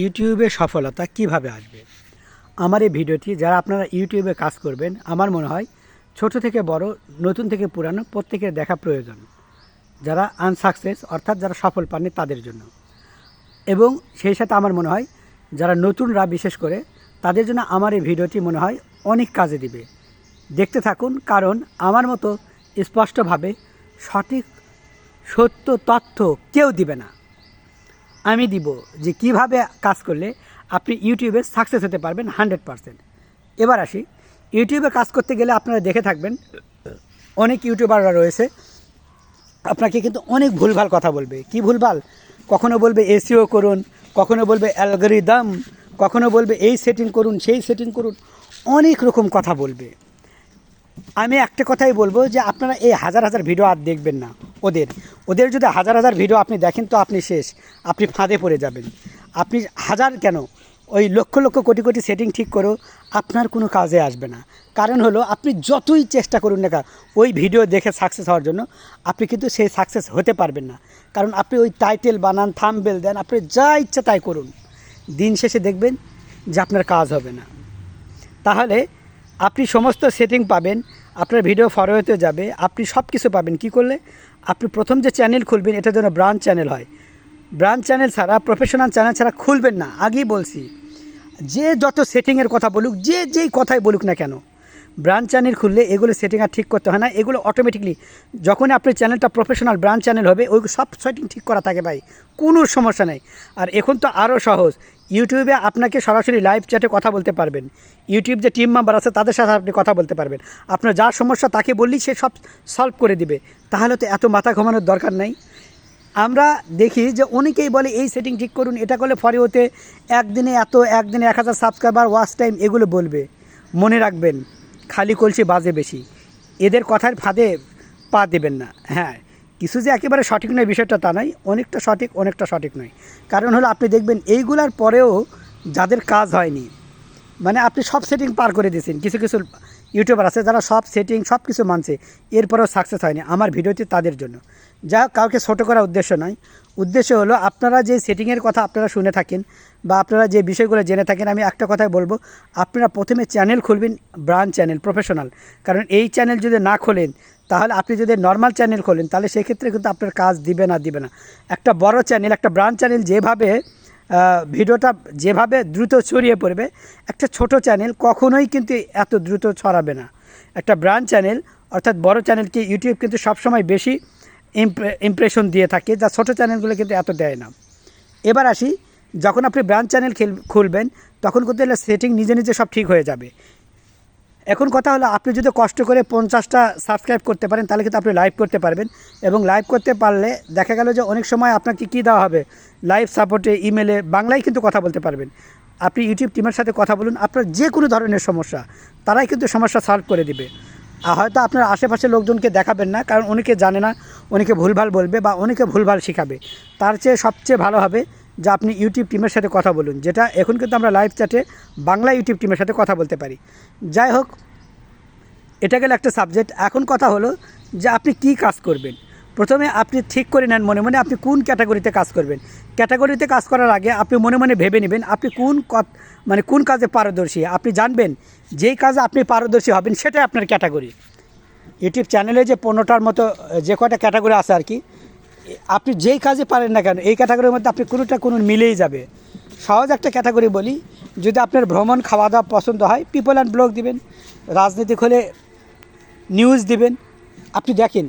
ইউটিউবে সফলতা কীভাবে আসবে? আমার এই ভিডিওটি যারা আপনারা ইউটিউবে কাজ করবেন, আমার মনে হয় ছোট থেকে বড়, নতুন থেকে পুরানো প্রত্যেকের দেখা প্রয়োজন। যারা আনসাকসেস অর্থাৎ যারা সফল পাননি তাদের জন্য। এবং সেই সাথে আমার মনে হয় যারা নতুনরা বিশেষ করে, তাদের জন্য আমার এই ভিডিওটি মনে হয় অনেক কাজে দিবে। দেখতে থাকুন, কারণ আমার মতো স্পষ্টভাবে সঠিক সত্য তথ্য কেউ দিবে না। আমি দিব যে কীভাবে কাজ করলে আপনি ইউটিউবে সাকসেস হতে পারবেন হান্ড্রেড পারসেন্ট এবার আসি, ইউটিউবে কাজ করতে গেলে আপনারা দেখে থাকবেন, অনেক ইউটিউবাররা রয়েছে, আপনাকে কিন্তু অনেক ভুলভাল কথা বলবে। কি ভুলভাল? কখনো বলবে এসিও করুন, কখনো বলবে অ্যালগরিদম কখনো বলবে এই সেটিং করুন, সেই সেটিং করুন, অনেক রকম কথা বলবে। আমি একটা কথাই বলব যে আপনারা এই হাজার হাজার ভিডিও আর দেখবেন না ওদের। ওদের যদি হাজার হাজার ভিডিও আপনি দেখেন তো আপনি শেষ। আপনি ফাঁদে পড়ে যাবেন। আপনি হাজার কেন? ওই লক্ষ লক্ষ কোটি কোটি সেটিং ঠিক করেও আপনার কোনো কাজে আসবে না। কারণ হলো আপনি যতই চেষ্টা করুন না ওই ভিডিও দেখে সাকসেস হওয়ার জন্য আপনি কিন্তু সেই সাকসেস হতে পারবেন না। কারণ আপনি ওই টাইটেল বানান থামবেল দেন, আপনি যা ইচ্ছা তাই করুন। দিন শেষে দেখবেন যে আপনার কাজ হবে না। তাহলে আপনি সমস্ত সেটিং পাবেন, আপনার ভিডিও ফরওয়ার্ডে যাবে, আপনি সব কিছু পাবেন। কি করলে? আপনি প্রথম যে চ্যানেল খুলবেন, এটা যেন ব্রাঞ্চ চ্যানেল হয়। ব্রাঞ্চ চ্যানেল ছাড়া প্রফেশনাল চ্যানেল ছাড়া খুলবেন না। আগেই বলছি, যে যত সেটিংয়ের কথা বলুক, যে যেই কথাই বলুক না কেন ব্রাঞ্চ চ্যানেল খুললে এগুলো সেটিং আর ঠিক করতে হয় না। এগুলো অটোমেটিকলি যখন আপনার চ্যানেলটা প্রফেশনাল ব্রাঞ্চ চ্যানেল হবে, ওই সব সেটিং ঠিক করা থাকে ভাই। কোনো সমস্যা নেই। আর এখন তো আরও সহজ। ইউটিউবে আপনাকে সরাসরি লাইভ চ্যাটে কথা বলতে পারবেন। ইউটিউব যে টিম মেম্বার আছে, তাদের সাথে আপনি কথা বলতে পারবেন। আপনার যা সমস্যা তাকে বললেই সে সব সলভ করে দিবে। তাহলে তো এত মাথা ঘুমানোর দরকার নেই। আমরা দেখি যে অনেকেই বলে, এই সেটিং ঠিক করুন, এটা করলে ফরে হতে একদিনে এত, একদিনে এক হাজার সাবস্ক্রাইবার ওয়াচ টাইম এগুলো বলবে। মনে রাখবেন। খালি কলসি বাজে বেশি। এদের কথার ফাঁদে পা দেবেন না। হ্যাঁ কিছু যে একেবারে সঠিক নয় বিষয়টা তা নয়, অনেকটা সঠিক অনেকটা সঠিক নয়। কারণ হলো আপনি দেখবেন এইগুলার পরেও যাদের কাজ হয়নি মানে আপনি সব সেটিং পার করে দিয়েছেন। কিছু কিছু ইউটিউবার আছে যারা সব সেটিং সব কিছু মানছে, এরপরেও সাকসেস হয়নি। আমার ভিডিওটি তাদের জন্য। যা কাউকে ছোটো করার উদ্দেশ্য নয় উদ্দেশ্য হলো আপনারা যে সেটিংয়ের কথা আপনারা শুনে থাকেন বা আপনারা যে বিষয়গুলো জেনে থাকেন, আমি একটা কথাই বলব, আপনারা প্রথমে চ্যানেল খুলবেন ব্রাঞ্চ চ্যানেল প্রফেশনাল কারণ এই চ্যানেল যদি না খোলেন, তাহলে আপনি যদি নর্মাল চ্যানেল খোলেন, তাহলে সেক্ষেত্রে কিন্তু আপনার কাজ দিবে না দিবে না। একটা বড় চ্যানেল একটা ব্রাঞ্চ চ্যানেল যেভাবে ভিডিওটা যেভাবে দ্রুত ছড়িয়ে পড়বে, একটা ছোট চ্যানেল কখনোই কিন্তু এত দ্রুত ছড়াবে না। একটা ব্রাঞ্চ চ্যানেল অর্থাৎ বড় চ্যানেলকে ইউটিউব কিন্তু সবসময় বেশি ইমপ্রেশন দিয়ে থাকে, যা ছোটো চ্যানেলগুলো কিন্তু এত দেয় না। এবার আসি, যখন আপনি ব্রাঞ্চ চ্যানেল খুলবেন, তখন কিন্তু সেটিং নিজে নিজে সব ঠিক হয়ে যাবে। এখন কথা হলো, আপনি যদি কষ্ট করে পঞ্চাশটা সাবস্ক্রাইব করতে পারেন, তাহলে কিন্তু আপনি লাইভ করতে পারবেন। এবং লাইভ করতে পারলে দেখা গেল যে অনেক সময় আপনাকে কী দেওয়া হবে? লাইভ সাপোর্টে ইমেলে বাংলায় কিন্তু কথা বলতে পারবেন। আপনি ইউটিউব টিমের সাথে কথা বলুন, আপনার যে কোনো ধরনের সমস্যা, তারাই কিন্তু সমস্যা সলভ করে দিবে। হয়তো আপনার আশেপাশে লোকজনকে দেখাবেন না, কারণ অনেকে জানে না, অনেকে ভুলভাল বলবে বা অনেকে ভুলভাল শেখাবে। তার চেয়ে সবচেয়ে ভালো হবে যে আপনি ইউটিউব টিমের সাথে কথা বলুন, যেটা এখন কিন্তু আমরা লাইভ চ্যাটে বাংলা ইউটিউব টিমের সাথে কথা বলতে পারি। যাই হোক, এটা গেলে একটা সাবজেক্ট এখন কথা হলো যে আপনি কি কাজ করবেন? প্রথমে আপনি ঠিক করে নেন মনে মনে আপনি কোন ক্যাটাগরিতে কাজ করবেন। ক্যাটাগরিতে কাজ করার আগে আপনি মনে মনে ভেবে নেবেন আপনি কোন মানে কোন কাজে পারদর্শী। আপনি জানবেন যেই কাজে আপনি পারদর্শী হবেন সেটাই আপনার ক্যাটাগরি। ইউটিউব চ্যানেলে যে পনেরোটার মতো, যে কয়টা ক্যাটাগরি আছে আর কি, আপনি যেই কাজে পারেন না কেন, এই ক্যাটাগরির মধ্যে আপনি কোনোটা কোনো মিলেই যাবে। সহজ একটা ক্যাটাগরি বলি, যদি আপনার ভ্রমণ খাওয়া দাওয়া পছন্দ হয় পিপল অ্যান্ড ব্লগ দিবেন, রাজনীতি হলে নিউজ দিবেন। আপনি দেখেন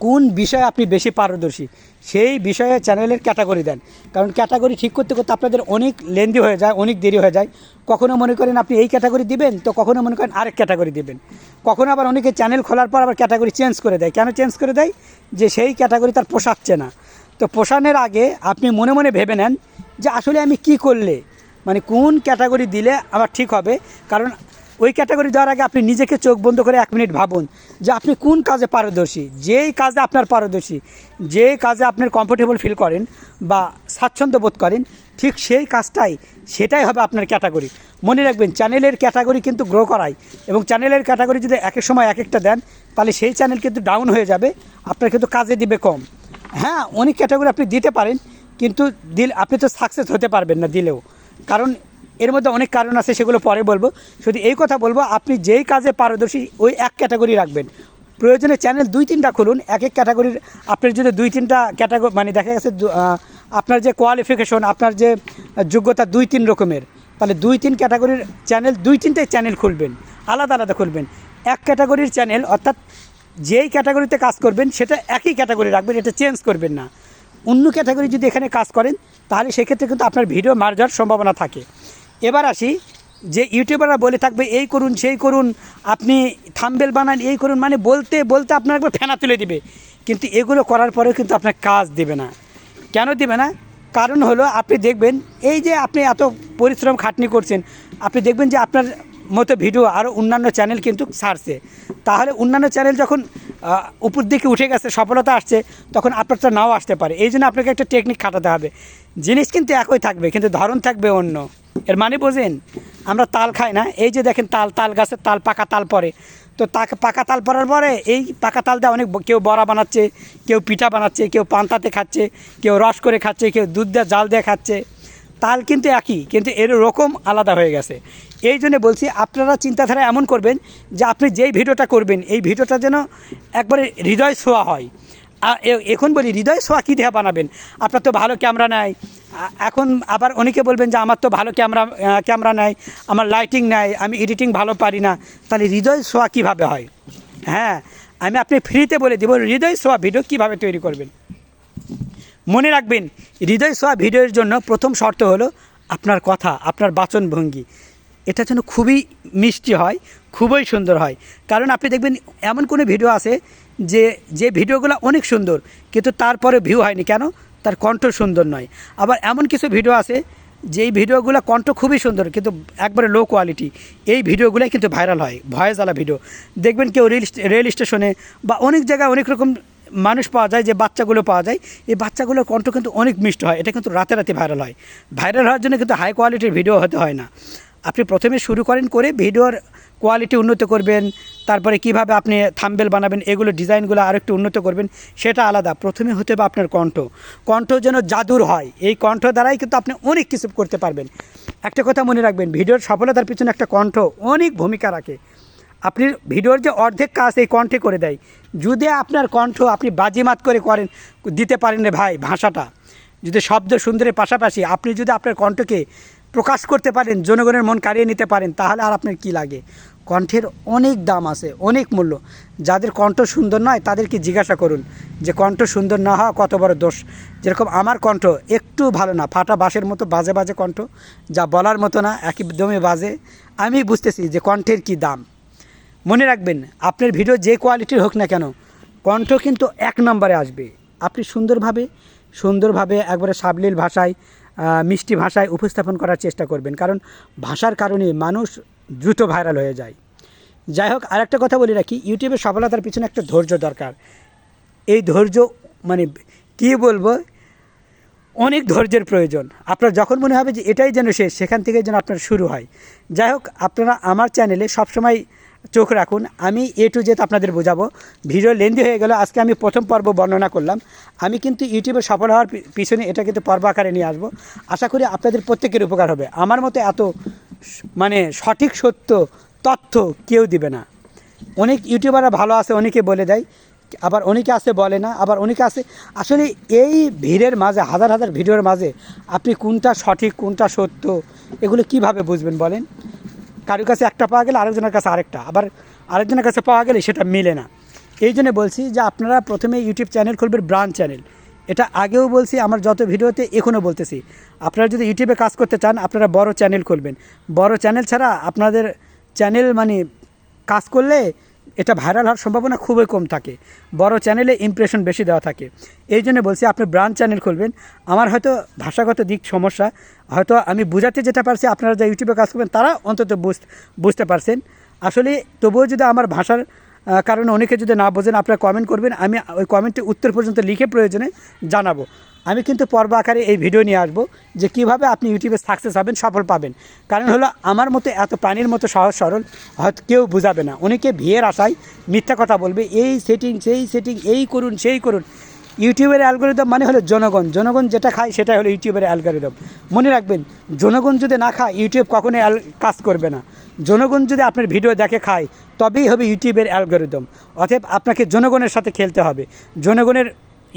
কোন বিষয়ে আপনি বেশি পারদর্শী? সেই বিষয়ে চ্যানেলের ক্যাটাগরি দেন। কারণ ক্যাটাগরি ঠিক করতে করতে আপনাদের অনেক লেন্দি হয়ে যায়, অনেক দেরি হয়ে যায়। কখনো মনে করেন আপনি এই ক্যাটাগরি দিবেন, তো কখনো মনে করেন আরেক ক্যাটাগরি দিবেন। কখনো আবার অনেকে চ্যানেল খোলার পর আবার ক্যাটাগরি চেঞ্জ করে দেয়। কেন চেঞ্জ করে দেয়? যে সেই ক্যাটাগরি তার পোষাচ্ছে না। তো পোষানোর আগে আপনি মনে মনে ভেবে নেন যে আসলে আমি কি করলে? মানে কোন ক্যাটাগরি দিলে আমার ঠিক হবে? কারণ ওই ক্যাটাগরি দেওয়ার আগে আপনি নিজেকে চোখ বন্ধ করে এক মিনিট ভাবুন যে আপনি কোন কাজে পারদর্শী? যেই কাজে আপনার পারদর্শী যে কাজে আপনার কমফোর্টেবল ফিল করেন বা স্বাচ্ছন্দ্য বোধ করেন, ঠিক সেই কাজটাই, সেটাই হবে আপনার ক্যাটাগরি মনে রাখবেন চ্যানেলের ক্যাটাগরি কিন্তু গ্রো করায় এবং চ্যানেলের ক্যাটাগরি যদি এক এক সময় এক একটা দেন, তাহলে সেই চ্যানেল কিন্তু ডাউন হয়ে যাবে, আপনার কিন্তু কাজে দিবে কম। হ্যাঁ অনেক ক্যাটাগরি আপনি দিতে পারেন, কিন্তু দিল আপনি তো সাকসেস হতে পারবেন না দিলেও। কারণ এর মধ্যে অনেক কারণ আছে, সেগুলো পরে বলব। শুধু এই কথা বলব, আপনি যেই কাজে পারদর্শী, ওই এক ক্যাটাগরি রাখবেন। প্রয়োজনে চ্যানেল দুই, তিনটা খুলুন, এক এক ক্যাটাগরির, আপনার যদি দুই, তিনটা ক্যাটাগরি মানে দেখা গেছে আপনার যে কোয়ালিফিকেশন আপনার যে যোগ্যতা দুই, তিন রকমের, তাহলে দুই, তিন ক্যাটাগরির চ্যানেল দুই তিনটাই চ্যানেল খুলবেন, আলাদা আলাদা খুলবেন। এক ক্যাটাগরির চ্যানেল অর্থাৎ যেই ক্যাটাগরিতে কাজ করবেন, সেটা একই ক্যাটাগরি রাখবেন, এটা চেঞ্জ করবেন না। অন্য ক্যাটাগরি যদি এখানে কাজ করেন, তাহলে সেক্ষেত্রে কিন্তু আপনার ভিডিও মার যাওয়ার সম্ভাবনা থাকে। এবার আসি যে ইউটিউবাররা বলে থাকবে, এই করুন, সেই করুন, আপনি থাম্বেল বানান, এই করুন। মানে বলতে বলতে আপনার একবার ফেনা তুলে দিবে। কিন্তু এগুলো করার পরেও কিন্তু আপনার কাজ দেবে না। কেন দেবে না? কারণ হলো, আপনি দেখবেন, এই যে আপনি এত পরিশ্রম খাটনি করছেন, আপনি দেখবেন যে আপনার মতো ভিডিও আরও অন্যান্য চ্যানেল কিন্তু ছাড়ছে। তাহলে অন্যান্য চ্যানেল যখন উপর দিকে উঠে গেছে, সফলতা আসছে, তখন আপনারটা নাও আসতে পারে। এই জন্য আপনাকে একটা টেকনিক খাটাতে হবে। জিনিস কিন্তু একই থাকবে, কিন্তু ধরন থাকবে অন্য। এর মানে বোঝেন, আমরা তাল খাই না, এই যে দেখেন তাল তাল গাছের তাল, পাকা তাল পরে তো তাক পাকা তাল পরার পরে এই পাকা তাল দিয়ে অনেক কেউ বড়া বানাচ্ছে, কেউ পিঠা বানাচ্ছে, কেউ পান্তাতে খাচ্ছে, কেউ রস করে খাচ্ছে, কেউ দুধ দিয়ে জাল দিয়ে খাচ্ছে। তাল কিন্তু একই, কিন্তু এর রকম আলাদা হয়ে গেছে। এই জন্য বলছি, আপনারা চিন্তাধারা এমন করবেন যে আপনি যেই ভিডিওটা করবেন, এই ভিডিওটা যেন একবারে হৃদয় ছোঁয়া হয়। এখন বলি, হৃদয় সোয়া কী দেহা বানাবেন? আপনার তো ভালো ক্যামেরা নাই। এখন আবার অনেকে বলবেন যে, আমার তো ভালো ক্যামেরা ক্যামেরা নাই, আমার লাইটিং নাই, আমি এডিটিং ভালো পারি না। তাহলে হৃদয় সোয়া কীভাবে হয়? হ্যাঁ আমি আপনি ফ্রিতে বলে দেবো, হৃদয় সোয়া ভিডিও কীভাবে তৈরি করবেন? মনে রাখবেন, হৃদয় সোয়া ভিডিওর জন্য প্রথম শর্ত হলো আপনার কথা, আপনার বাচনভঙ্গি। এটা যেন খুবই মিষ্টি হয়, খুবই সুন্দর হয়। কারণ আপনি দেখবেন, এমন কোনো ভিডিও আছে যে যে ভিডিওগুলো অনেক সুন্দর, কিন্তু তারপরে ভিউ হয়নি। কেন? তার কণ্ঠ সুন্দর নয়। আবার এমন কিছু ভিডিও আছে, যেই ভিডিওগুলো কণ্ঠ খুবই সুন্দর, কিন্তু একবারে লো কোয়ালিটি এই ভিডিওগুলোই কিন্তু ভাইরাল হয়, ভয়েস আলা ভিডিও দেখবেন কেউ রেল রেল স্টেশনে বা অনেক জায়গায় অনেক রকম মানুষ পাওয়া যায়, যে বাচ্চাগুলো পাওয়া যায়, এই বাচ্চাগুলোর কণ্ঠ কিন্তু অনেক মিষ্টি হয়, এটা কিন্তু রাতে রাতে ভাইরাল হয়। ভাইরাল হওয়ার জন্য কিন্তু হাই কোয়ালিটির ভিডিও হতে হয় না। আপনি প্রথমে শুরু করেন করে ভিডিওর কোয়ালিটি উন্নত করবেন, তারপরে কীভাবে আপনি থাম্বেল বানাবেন, এগুলো ডিজাইনগুলো আর একটু উন্নত করবেন, সেটা আলাদা। প্রথমে হতে হবে আপনার কণ্ঠ। কণ্ঠ যেন জাদুর হয়। এই কণ্ঠ দ্বারাই কিন্তু আপনি অনেক কিছু করতে পারবেন। একটা কথা মনে রাখবেন, ভিডিওর সফলতার পিছনে একটা কণ্ঠ অনেক ভূমিকা রাখে। আপনি ভিডিওর যে অর্ধেক কাজ এই কণ্ঠে করে দেয়। যদি আপনার কণ্ঠ আপনি বাজিমাত করে করেন, দিতে পারেন রে ভাই ভাষাটা। যদি শব্দ সুন্দরের পাশাপাশি আপনি যদি আপনার কণ্ঠকে প্রকাশ করতে পারেন, জনগণের মন কাড়িয়ে নিতে পারেন, তাহলে আর আপনার কি লাগে? কণ্ঠের অনেক দাম আছে, অনেক মূল্য। যাদের কণ্ঠ সুন্দর নয়, তাদেরকে জিজ্ঞাসা করুন যে কণ্ঠ সুন্দর না হওয়া কত বড় দোষ? যেরকম আমার কণ্ঠ একটু ভালো না, ফাটা বাঁশের মতো বাজে বাজে কণ্ঠ, যা বলার মতো না, একদমই বাজে। আমি বুঝতেছি যে কণ্ঠের কি দাম। মনে রাখবেন, আপনার ভিডিও যে কোয়ালিটির হোক না কেন, কণ্ঠ কিন্তু এক নম্বরে আসবে। আপনি সুন্দরভাবে সুন্দরভাবে একবারে সাবলীল ভাষায় মিষ্টি ভাষায় উপস্থাপন করার চেষ্টা করবেন। কারণ ভাষার কারণে মানুষ দ্রুত ভাইরাল হয়ে যায়। যাই হোক, আরেকটা কথা বলে রাখি ইউটিউবের সফলতার পিছনে একটা ধৈর্য দরকার। এই ধৈর্য মানে কী বলব, অনেক ধৈর্যের প্রয়োজন। আপনার যখন মনে হবে যে এটাই যেন শেষ, সেখান থেকে যেন আপনার শুরু হয়। যাই হোক, আপনারা আমার চ্যানেলে সবসময় চোখ রাখুন। আমি এ টু জেড আপনাদের বোঝাবো। ভিডিও লেন্দি হয়ে গেল, আজকে আমি প্রথম পর্ব বর্ণনা করলাম। আমি কিন্তু ইউটিউবে সফল হওয়ার পিছনে এটা কিন্তু পর্ব আকারে নিয়ে আসব। আশা করি আপনাদের প্রত্যেকের উপকার হবে। আমার মতো এত মানে সঠিক সত্য, তথ্য কেউ দিবে না। অনেক ইউটিউবাররা ভালো আছে, অনেকে বলে দেয়। আবার অনেকে আছে, বলে না। আবার অনেকে আছে। আসলে এই ভিড়ের মাঝে, হাজার হাজার ভিডিওর মাঝে আপনি কোনটা সঠিক, কোনটা সত্য, এগুলো কীভাবে বুঝবেন বলেন? কারোর কাছে একটা পাওয়া গেলে আরেকজনের কাছে আরেকটা, আবার আরেকজনের কাছে পাওয়া গেলে সেটা মিলে না। এই জন্য বলছি যে আপনারা প্রথমে ইউটিউব চ্যানেল খুলবেন ব্রাঞ্চ চ্যানেল এটা আগেও বলছি, আমার যত ভিডিওতে এখনও বলতেছি। আপনারা যদি ইউটিউবে কাজ করতে চান, আপনারা বড় চ্যানেল খুলবেন। বড় চ্যানেল ছাড়া আপনাদের চ্যানেল মানে কাজ করলে এটা ভাইরাল হওয়ার সম্ভাবনা খুবই কম থাকে। বড় চ্যানেলে ইমপ্রেশন বেশি দেওয়া থাকে। এই জন্য বলছি আপনি ব্রাঞ্চ চ্যানেল খুলবেন। আমার হয়তো ভাষাগত দিক সমস্যা। হয়তো আমি বোঝাতে যেটা পারছি, আপনারা যা ইউটিউবে কাজ করবেন, তারা অন্তত বুঝ- বুঝতে পারছেন। আসলে তবুও যদি আমার ভাষার কারণে অনেকে যদি না বোঝেন, আপনারা কমেন্ট করবেন। আমি ওই কমেন্টে উত্তর পর্যন্ত লিখে প্রয়োজনে জানাব। আমি কিন্তু পর্ব আকারে এই ভিডিও নিয়ে আসব যে কীভাবে আপনি ইউটিউবে সাকসেস হবেন, সফল পাবেন। কারণ হলো, আমার মতো এত প্রাণীর মতো সহজ সরল, হয়তো কেউ বুঝাবে না। অনেকে ভিয়ের আশায় মিথ্যা কথা বলবে, এই সেটিং সেই সেটিং এই করুন, সেই করুন। ইউটিউবের অ্যালগোরিদম মানে হলো জনগণ। জনগণ যেটা খায় সেটাই হলো ইউটিউবের অ্যালগোরিদম মনে রাখবেন, জনগণ যদি না খায়, ইউটিউব কখনোই কাজ করবে না। জনগণ যদি আপনার ভিডিও দেখে খায়, তবেই হবে ইউটিউবের অ্যালগোরিদম অতএব আপনাকে জনগণের সাথে খেলতে হবে। জনগণের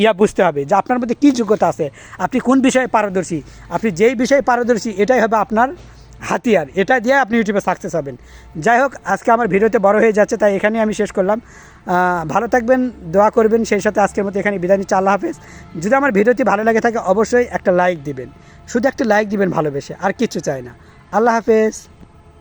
ইয়া বুঝতে হবে যে আপনার মধ্যে কী যোগ্যতা আছে। আপনি কোন বিষয়ে পারদর্শী? আপনি যেই বিষয়ে পারদর্শী, এটাই হবে আপনার হাতিয়ার। এটা দিয়ে আপনি ইউটিউবে সাকসেস হবেন। যাই হোক, আজকে আমার ভিডিওতে বড় হয়ে যাচ্ছে, তাই এখানেই আমি শেষ করলাম। ভালো থাকবেন, দোয়া করবেন, সেই সাথে আজকের মতো এখানে বিদায় নিচ্ছি। আল্লাহ হাফেজ। যদি আমার ভিডিওটি ভালো লাগে থাকে, অবশ্যই একটা লাইক দিবেন। শুধু একটা লাইক দিবেন ভালোবেসে, আর কিচ্ছু চাই না। আল্লাহ হাফেজ।